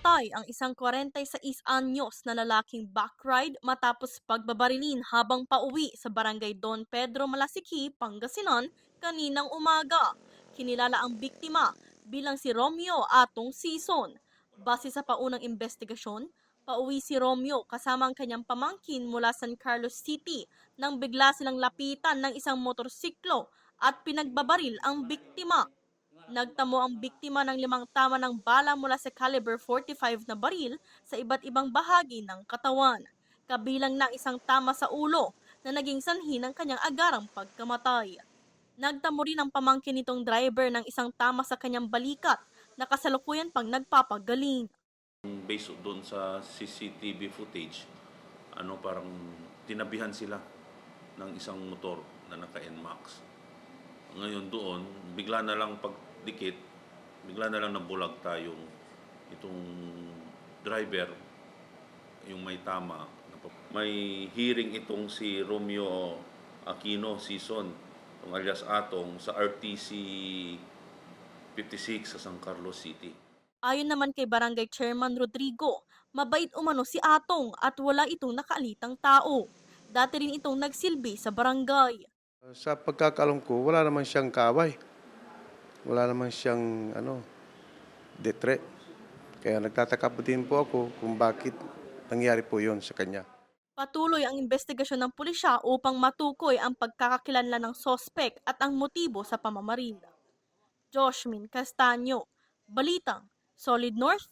Namatay ang isang 46 anyos na lalaking backride matapos pagbabarilin habang pauwi sa barangay Don Pedro Malasiki, Pangasinan kaninang umaga. Kinilala ang biktima bilang si Romeo Atong Sison. Base sa paunang investigasyon, pauwi si Romeo kasama ang kanyang pamangkin mula San Carlos City nang bigla silang lapitan ng isang motorsiklo at pinagbabaril ang biktima. Nagtamo ang biktima ng limang tama ng bala mula sa caliber 45 na baril sa iba't ibang bahagi ng katawan. Kabilang ng isang tama sa ulo na naging sanhi ng kanyang agarang pagkamatay. Nagtamo rin ang pamangkin nitong driver ng isang tama sa kanyang balikat na kasalukuyan pang nagpapagaling. Based doon sa CCTV footage, ano parang tinabihan sila ng isang motor na naka-NMAX. Ngayon doon, bigla na lang pagdikit, bigla na lang nabulag tayong itong driver, yung may tama. May hearing itong si Romeo Aquino Season, itong alias Atong, sa RTC 56 sa San Carlos City. Ayon naman kay Barangay Chairman Rodrigo, mabait umano si Atong at wala itong nakaalitang tao. Dati rin itong nagsilbi sa barangay. Sa pagkakalam ko, wala naman siyang kaway. Wala naman siyang ano, detre. Kaya nagtataka po din po ako kung bakit nangyari po yon sa kanya. Patuloy ang investigasyon ng pulisya upang matukoy ang pagkakakilanlan ng sospek at ang motibo sa pamamaril. Joshmin Castaño, Balitang, Solid North,